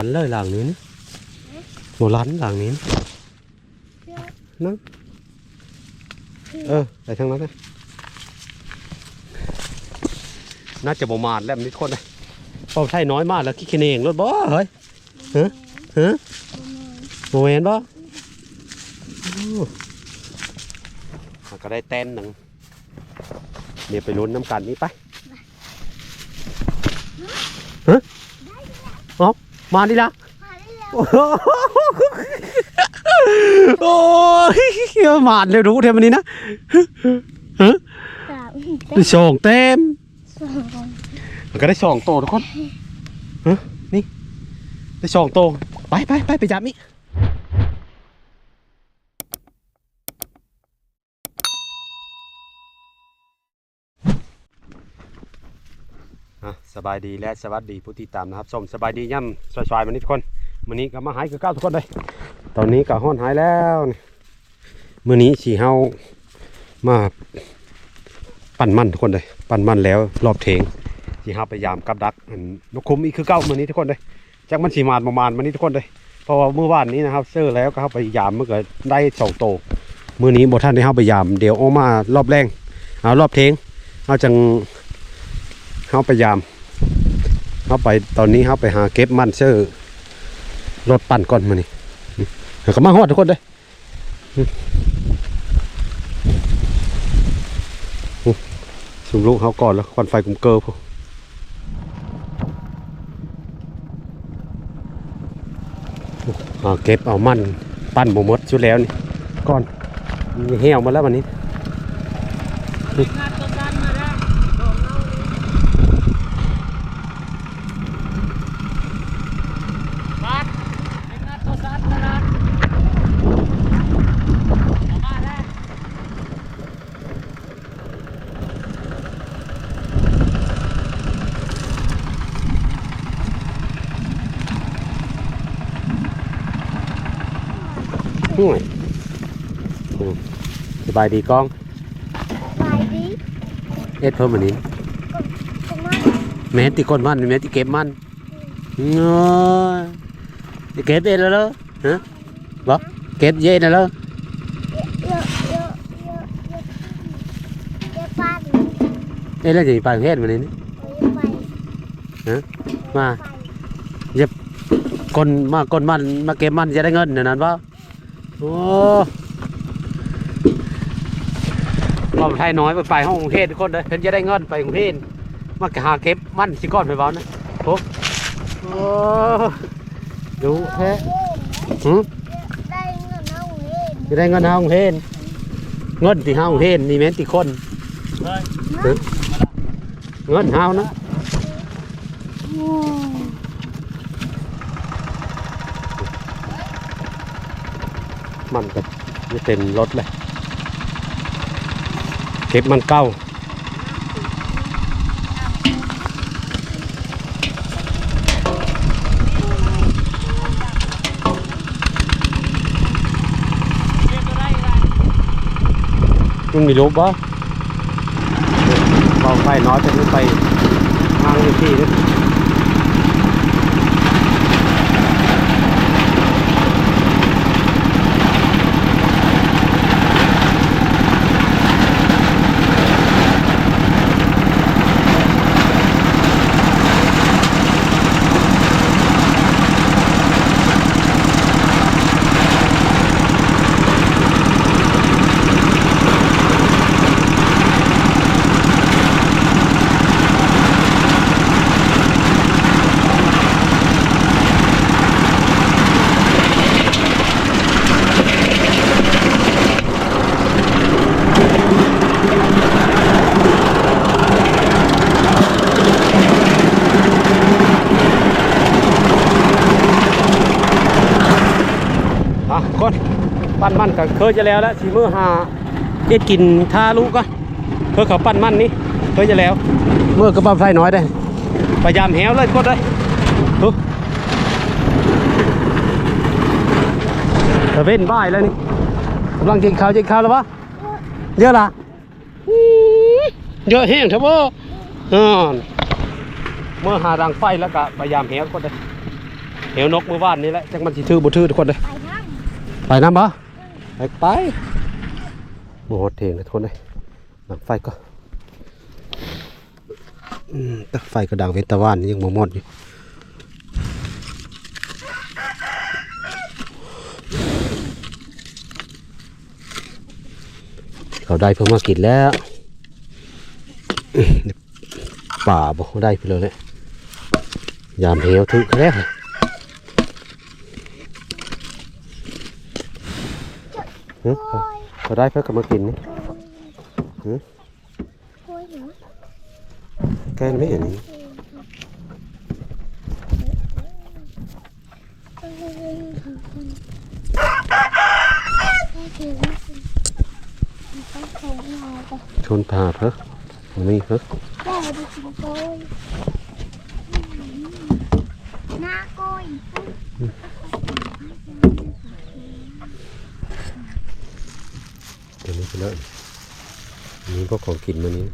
หันเลยหลังนี้นะโมลันหลังนี้นะนั่งเออไปทางนั้นนะน่าจะประมาณแล้วมันนิดคนนะเป้าไทยน้อยมากแล้วคิดคะแนนรถบ่เฮ้ยฮะฮะโมเมนบ่โอ้อะก็ได้เต้นหนึ่งเดี๋ยวไปลุ้นน้ำกันนี้ไปฮะ มาดิละโอ้โหโอ้ยหมาดเลยรู้เทมันนี้นะฮะสามได้สองเต็มสองมันก็ได้สองโตทุกคนฮะนี่ได้สองโตไปไปไปไปจับนี่ สบายดีและสวัสดีผู้ติดตามนะครับชมสบายดีย่ำสวยๆวันนี้ทุกคนวันนี้ก็มาหายคือเก้าทุกคนเลยตอนนี้ก็ห้อนหายแล้วมือนี้สีเฮามาปั่นมันทุกคนเลยปั่นมันแล้วรอบเทงสีเฮาพยายามกับดักนกคุ้มอีกคือเก้ามือนี้ทุกคนเลยจากมันสีมานประมาณมื้อนี้ทุกคนเลยเพราะว่าเมื่อวานนี้นะครับเซอร์แล้วก็เฮาพยายามเมื่อก็ได้สองโตมือนี้บ่ท่านได้เฮาพยายามเดี๋ยวออกมารอบแรงเอารอบเทงเฮาจังเฮาพยายาม เฮาไปตอนนี้เฮาไปหาเก็บมันเซอร์รถปั่นก่อนมื้อนี้เดี๋ยวก็มาฮอดทุกคนเลยสูงลูกเขาก่อนแล้วควันไฟกลุ่มเกอร์พวกอ่าเก็บเอามันปั้นหมูมดชุดแล้วนี่ก่อนมีเหี่ยวมาแล้ววันนี้ ห่วยอืมสบายดีกล้องลายดีเอ็ดเพิ่มวันนี้ก็มาแม่ติก้นมันแม่ติเก็บมันเงยติเก็บเอ็ดแล้วเหรอฮะบ่เก็บเย็นแล้วเหรอเยอะเยอะเยอะเยอะเยอะปั้นเอ็ดแล้วจะไปประเทศวันนี้นี่ไปมาไปก้นมาก้นมันมาเก็บมันจะได้เงินเดี๋ยวนั้นป่ะ โอ้ว่าไทยน้อยไปไปห้องกรุงเทพทุกคนเลยเพิ่นจะได้เงินไปกรุงเทพมาหาเก็บมันสิก้อนไปบ้านะโอ้โอ้ดูแท้หืมได้เงินเอาเองจะได้เงินห้องเทนเงินที่ห้องเทนนี่แม่นที่คนหึเงินเฮานะ มันก็จะเต็มรถเลย เก็บมันเก้ามันมีรูปปะเบาไฟน้อยจะไม่ไปทางอีกที่ง อะคนปั้นมันก็ เคยจะแล้วแล้วสีมือหาเอ็ดกินทาลูกก็เคยเขาปั้นมันนี่เคยจะแล้ว เมื่อกระเป๋าไฟน้อยได้พยายามแหวเลยกดเลยฮึตะเว้นบ่ายแล้วนี่กำลังกินข้าวกินข้าวแล้วปะเยอะละเยอะแห้งเถอะบ่อ่าเมื่อหารังไฟแล้วก็พยายามแหวกดเลยเหวนกเมื่อวานนี้แหละจังมันสิทื่อบ่ทื่อทุกคนเลยไปนั่งไปน้ำปะ ไปไปโอ้โหเทงเลยทุกคนเลยหลังไฟก็อืมแต่ไฟก็ดังเวนตะวันยังบ่หมดอยู่เขาได้เพิ่มมากินแล้วอื้อป่าบ่ได้ไปเลยเนี่ยยามเหวถึกแล้วหึ โอ้ย เขาได้เพิ่มก็มากินนี่โอ้ยเหรอแกนไม่เห็นนี่เออไม่ถึงต้องโทรมาไปชนผ่าเพิ่มมันนี่เพิ่มได้ดูสิโกยหน้าโกยเดี๋ย นี้ไปเลยนี่พวกของกินมานี้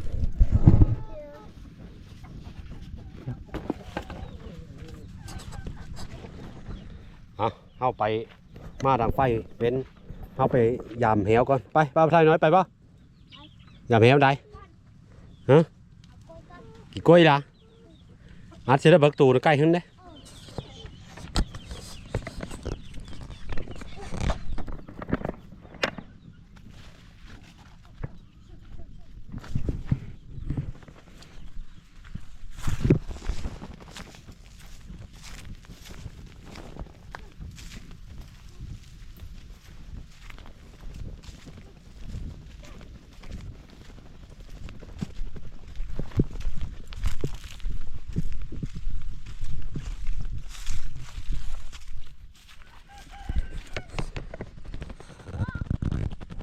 เอาเอาไปมาทางไฟเป็นเอาไปยามเหวก่อน ไปป้าไทยน้อยไปป่ะยามเหวได้ฮะกี่กล้วยล่ะอาจจะได้เบิกตูนใกล้ขึ้นเด้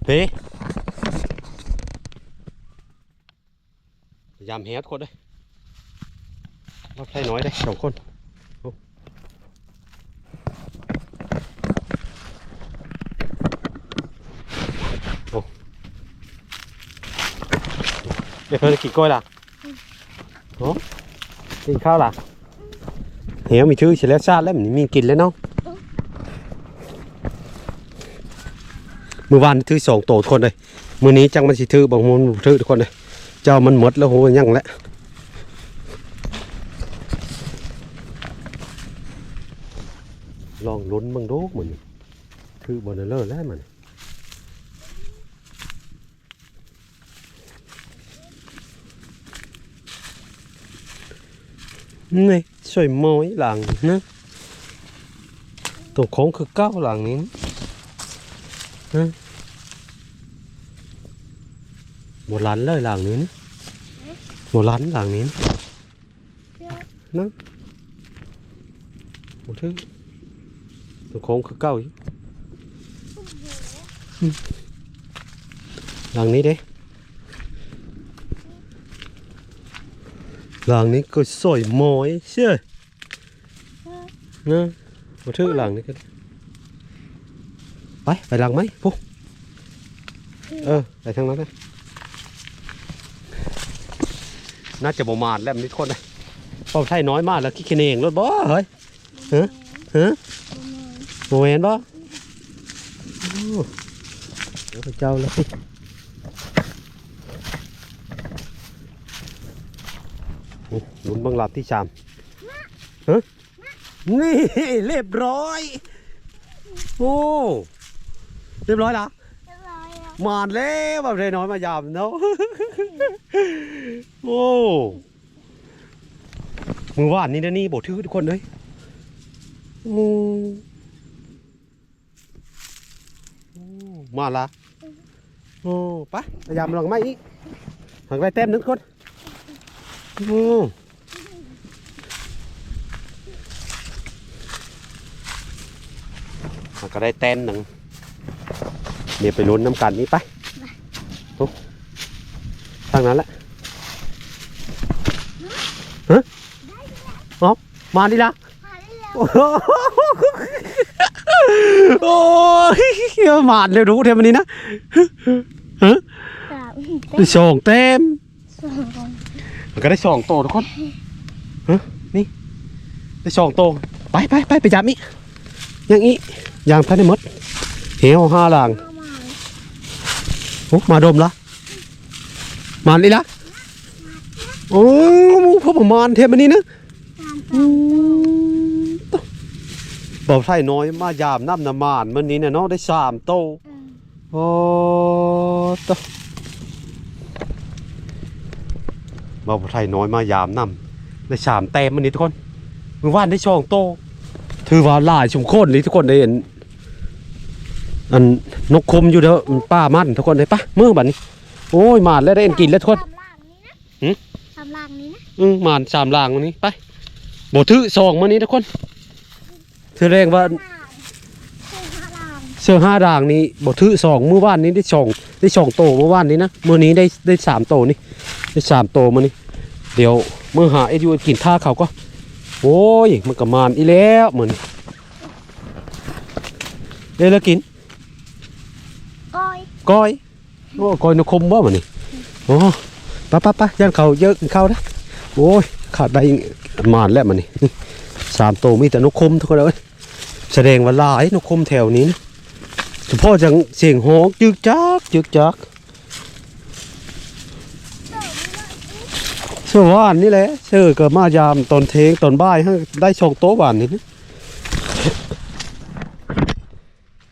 เฮ้ยามเหวทุกคนเลยเราใช้น้อยเลยสองคนโอ้โอ้เดี๋ยวเพิ่นกินกล้วยล่ะโอ้กินข้าวล่ะเหว มีชื่อเฉลียวชาติแล้วมันมีกินแล้วเนาะมือวานนี่ถือสองโตทุกคนเลยมือนี้จังมันสิถือบางมันบ่ถือทุกคนเลยเจ้ามันหมดแล้วโหยังแล้วลองลุ้นเบังดูมันถือบนเลอร์แล้วมันนี่สวยมอยหลังนะตัวโค้งคือเก้าหลังนี้ หมดลันเลยหลังนี้นะหมดลันหลังนี้นะนะหมดทึ่งตัวโค้งคือเก้าอยู่อืมหลังนี้เด้หลังนี้ก็สวยมอยเชื่อนะหมดทึ่งหลังนี้ก็ได้ไป ไปหลังไหมปุ๊บเออ ไปทางนั้นเลย น่าจะประมาณแล้วมิดคนเลยเป้าไทยน้อยมากแล้วคิดเองรถบ่เฮ้ยฮะฮะโมเห็นบ่โอ้เดี๋ยวไปเจ้าเลยโอ้หมุนบังหลับที่ชามฮะนี่เรียบร้อย โอ้ เรียบร้อยละเรียบร้อยแล้ว มาแล้วแบบเรน้อยมายามเนาะโอ้มือวานนี่นะนี่บททื่อทุกคนเลยโอ้โอ้มาละโอ้ไปพยายามลองมอีกหักได้เต็มนึงคนโอ้กก็ได้เต็มหนึ่ง ดี๋ยวไปลุ้นน้ำกันนี้ไปปุ๊บทางนั้นแหละฮะอ๋อมาดิละหาได้แล้วโอ้โหโอ้ยมาดเลยรู้เทมันนี้นะฮะสามได้สองเต็มสองมันก็ได้สองโตวทุกคนฮะนี่ได้สองโตวไปไปไปไปจับอีกยังอียังพันได้หมดเหวห้าหลังเข้ามา โอ้มาดมละมานอีละโอ้พวกผมมานเทปมันนี้นะตามอืมต๊ะบอกไทยน้อยมายามน้ำน้ำมานมันนี้น่ะเนาะได้สามโตเออโอ้ตะบอกไทยน้อยมายามน้ำได้สามแต้มมันนี้ทุกคนมือว่านได้ช่องโตถือว่าหลายชุมโคนเลยทุกคนได้เห็น อันนกคมอยู่เด้อมันป้ามันทุกคนได้ปะมือบัดนี้ โอ้ยหมานแล้วได้เอ็นกินแล้วทุกคนตามล่างนี้นะหืมตามล่างนี้นะอืมหมานสามลางวันนี้ไปบถือสองมานี้ทุกคนแสดงว่าล่างคือห้าล่างเสื้อห้ารางนี้บถือสองเมื่อวานนี้ได้สองได้สองโตเมื่อวานนี้นะเมื่อนี้ได้ได้สามโตนี่ได้สามโตมานี่เดี๋ยวเมื่อหาไอ้ยูกินท่าเขาก็ โอ้ยมันก็มานอีแล้วเหมือนเดี๋ยวแล้วกิน ก้อยโอ้ก้อยนกคมบ่มือนนี่โอ้ปะปะปะย่านเขาเยอะกินข้านะโอ้ยขาดได้มานแล้วมันนี่สามโตมีแต่นกคมทุกคนเลยแสดงว่าหลายนกคมแถวนี้นะเฉพาะจังเสียงฮ้องจึกจักจึกจักเชื่อว่านนี่แหละเชื่อก็มายามตอนเทงตอนบ่ายให้ได้ชงโต๊ะหวานนี่นะ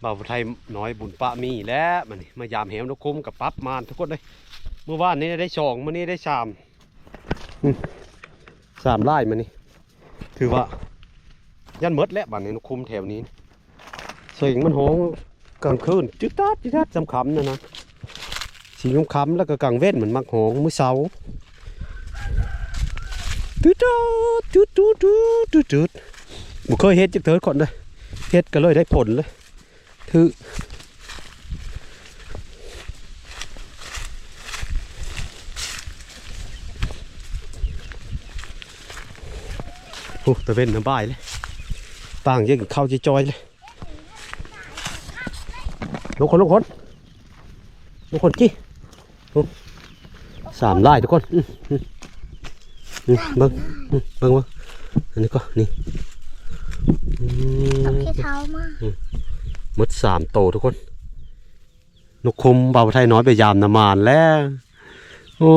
บ่าวไทยน้อยบุญปะมีแล้วมันนี่มายามเหวนกคมกับปั๊บมานทุกคนเลยเมื่อวานนี้ได้สองเมื่อนี้ได้สามสามไล่มานี่ถือว่า ยันหมดแล้วบ้านนี้นกคุมแถวนี้เสียงมันโหองกลางคืนจึ๊ดตัดจึ๊ดตัดจำคำนะนะสีคำแล้วก็กลางเว้นเหมือนมักโหองมือเช้าตึ๊ดตัดจุดจุดจุดจุดจุดบ่เคยเฮ็ดจักเถิดก่อนเลยเฮ็ดก็เลยได้ผลเลย ถือโอ้ตะเว้นน้ำบ่ายเลยต่างเยอะกับข้าวจอยๆเลยลงคนลงคนลงคนกี้ลงสามไล่ทุกคนอืมอืมอืมเบิ้งอืมเบิ้งเบิ้งอันนี้ก็นี่อืกับมที่เท้ามาห มดสามโตทุกคน นกคุมเบาไทยน้อยไปยามนามานแล้ว โอ้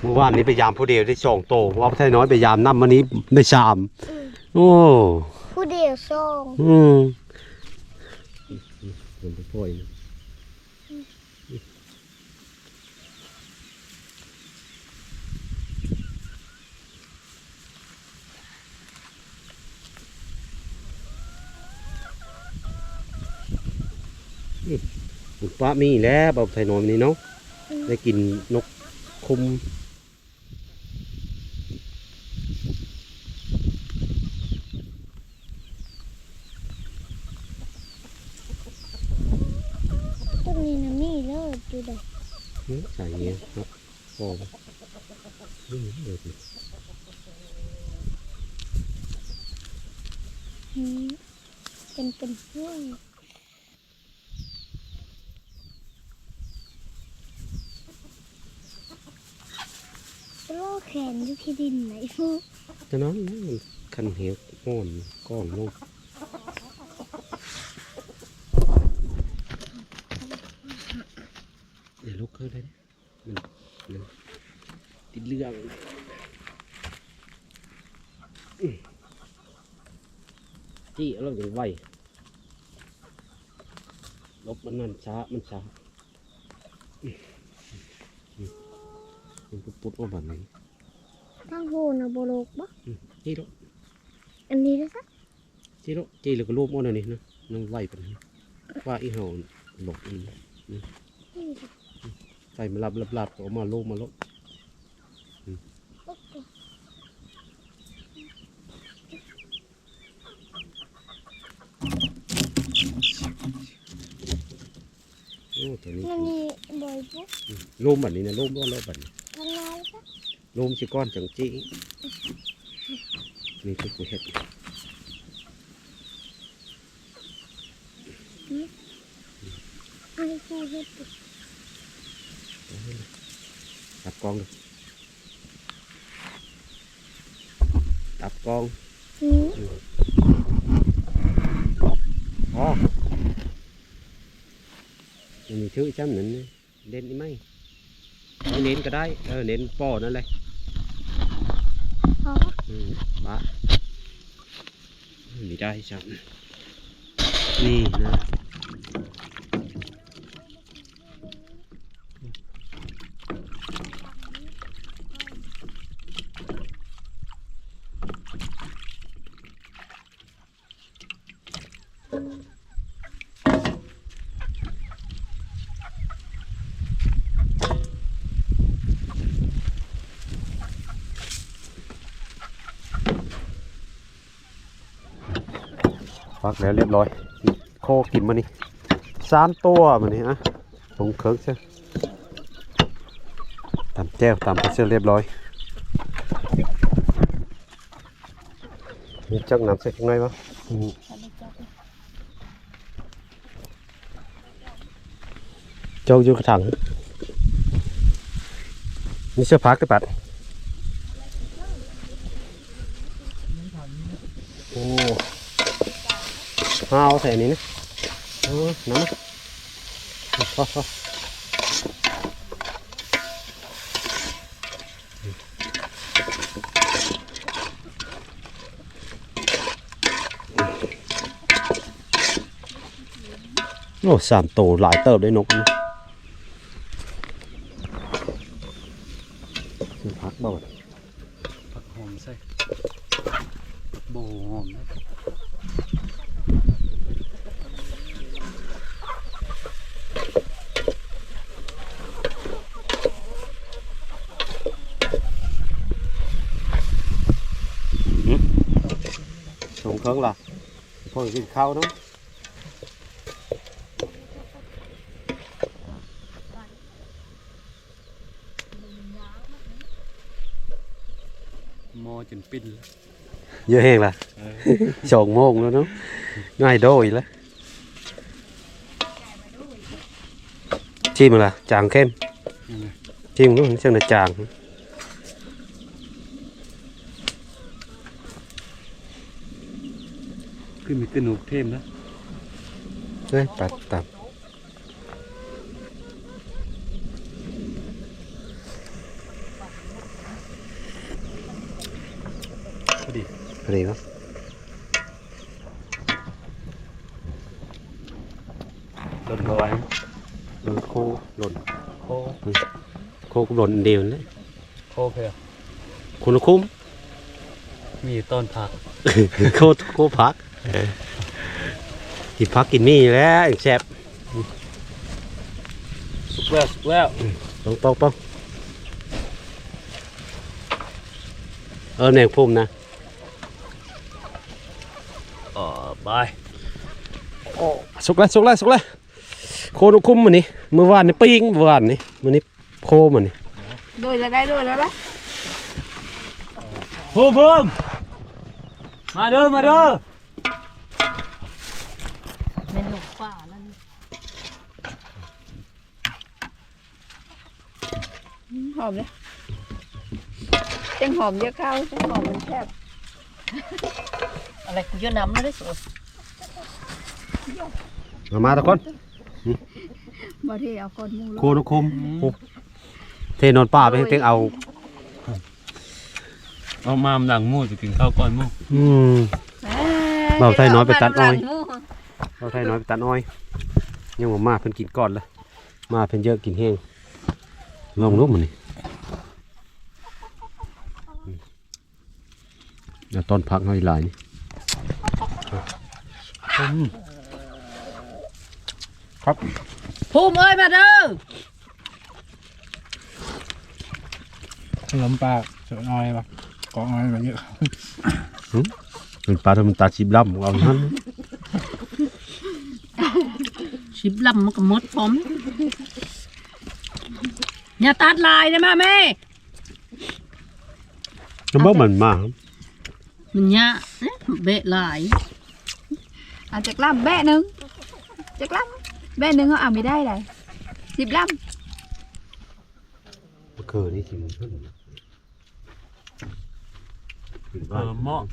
เมื่อวานนี้ไปยามผู้เดียวได้สองโตเบาไทยน้อยไปยามน้ำวันนี้ได้สามโอ้ผู้เดียวส่งอืมมันไปพ่อย บุญป้ามีแล้วแบบไทยนอนนี้เนาะได้กินนกคุมต้นนี้นะมีเลิศอยู่เด็กใส่เงี้ยครับพออืมเออ อืมเป็นเป็นห้วยโลกแขนอยู่ที่ดินไหนฟู จะนั้นขันคันเหวอ่อนก้อนลงเดี๋ยวลุกขึ้นได้มันมันติดเรื่องอื้อจี้เราอย่างไวลบมันนั่นช้า มันช้ามันก็ปุดว่าแบบนี้ ทั้งหูนะโบโลกบ่จี้โลอันนี้ด้วยซะจี้โลจี้แล้วก็รูปมันอันนี้นะนั่งไวไปนะว่าอีเห่าหลบอีกนี่ใส่มาลับลับลับออกมาลูกมาลูกโอ้โหโอ้ตัวนี้มันมีบ่อยปุ๊บลูมแบบนี้นะลูมก็ลูมแบบนี้ทำลายซะ ลมสิก้อนจังจี้นี่คือกูเห็ดตับกองดูตับกองอ๋อมีชื่อจำนั้นนเด่นไหมเน้นก็ได้ เออ เน้นป้อนั่นเลย อ๋อ อืมบ้า ได้จัง นี่นะ ฟักแล้วเรียบร้อย โคกินมานี่สามตัวมานี่อะลงเคิร์กใช่ตำแจ้วตำกระเชือเรียบร้อยมีจักน้ำใส่ข้างในปะอืมเจ้าอยู่กระถังนี่เสื้อพักได้ปัดโอ้ เอาใส่อันนี้นะเออน้ำมาพอพอโอ้สามโตวหลายเติบได้นกนะซื้อพักบ่าวะ ผักหอมใส่โบหอมนะ ส่งเครื่องล่ะ พวกกินข้าวเนาะหมอจนปิ้นแล้วเยอะแห้งล่ะ เออ สองโมงแล้วเนาะง่ายโดยแล้วชิมล่ะจางเข้ม ยังไงชิมก็เช่นน่ะจางคือมีแตหนูเทมนะเฮ้ยปัดตับพอดีอะไรวะหล่นเอาไว้หล่นโคหล่นโคโคก็หล่นอันเดียวเลยโคเพียคุณคุ้มมีต้นผัก โคโคพักกินพักกินมี่แล้วแซ่บสุกแล้วสุกแล้วต้องต้องต้องเออแหนงพุ่มนะเออบายสุกแล้วสุกแล้วสุกแล้วโคนุคุ้มมันนี่เมื่อวานนี่ปิ้งเมื่อวานนี่มันนี่โคมันนี่โดยจะได้โดยแล้วละภูมิภูมิ มาเด้อมาเด้อเป็นหนุกป่านั่นหอมเลยจังหอมเยอะเข้าจังหอมมันแคบอะไรกูเยอะน้ำแล้วได้สวยมามาทุกคนบ่ที่เอาคนมูโคนุคุ้มโอ้เทนอนป่าไปเต็งเอา เอามามหลังมูดไปกินข้าวก่อนมูอืม เบาไทยน้อยไปตัดอ้อย เราไทยน้อยไปตัดอ้อยยังบ่มาเพิ่นกินก่อนละมาเพิ่นเยอะกินแห้งลองลูกมันนี่อืมเดี๋ยวต้นพักน้อยหลายนี่อืมครับ ภูมิเอ้ยมาเด้อขนมปลาเสือน้อยปะ กองน้อยมาเยอะเป็นปลาทำมันตาชิบลำเอาท่านชิบลำมันก็หมดพร้อมอย่าตัดลายได้มาแม่น้ำบ่มันมามันยะเอ๊ะเบะลายเอาจากลำแบะหนึ่งจากลำแบะหนึ่งเขาเอาไม่ได้เลยสิบลเกิดนี่สิมัน ờ, vâng. mọ.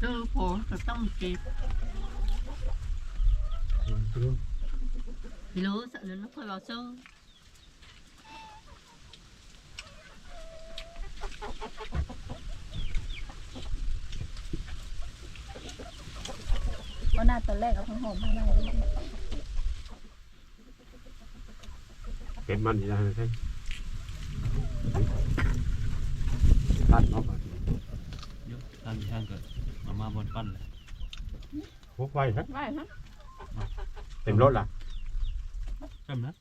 Tư phố là tông kịp. Lúa sợ lớn nó khơi vào sâu. แรกเอาข้าวหอมมาได้เลยเป็นมันอีกแล้วใช่ตัดเนาะก่อนเยอะตามที่ห้างเกิดมามาบนปั้นเลยพวกไว้ฮะไม่ฮะเต็มรถล่ะจำนะ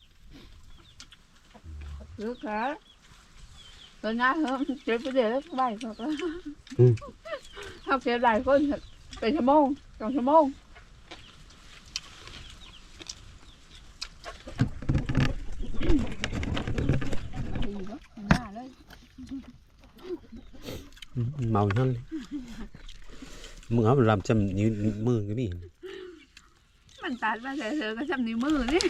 รู้ค่ะตอนนี้เหรอเจ็บไปเดี๋ยวแล้วใบเขาก็เขาเจ็บหลายคนเป็นชั่วโมงสองชั่วโมงดีเนาะหน้าเลย เมานั่นเลยมึงเอามันรำจำนิ้วมือก็มีมันตัดมาแต่เธอก็จำนิ้วมือนี่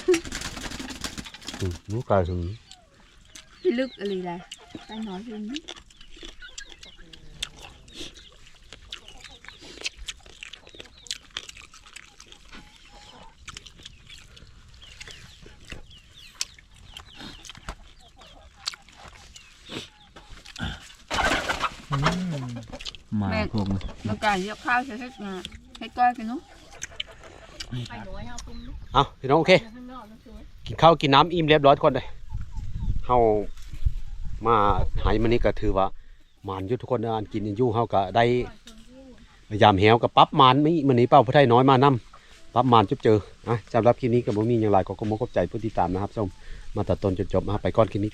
อืมรู้กลายถึงพี่ลึกอะไรล่ะใส่น้อยขึ้นมา พวกนี้แล้วการยกข้าวใส่ให้มาให้ก้อยกันเนาะไปหน่อยเอาตุ้มลูกเอาพี่น้องโอเคข้างนอกแล้วสวยกินข้าวกินน้ำอิ่มเรียบร้อยทุกคนเลยเฮามาหายมันนี่ก็ถือว่ามานอยู่ทุกคนนะอันกินอันอยู่เฮาก็ได้พยายามแหวกับปั๊บมานไม่มันนี้เป้าพระไทยน้อยมานํปั๊บมานจุบเจออะสำหรับคลิปนี้ก็บ่มีอย่างไรก็ขอขอบใจผู้ติดตามนะครับส้มมาตัดต้นจนจบนะครับไปก่อนคลิปนี้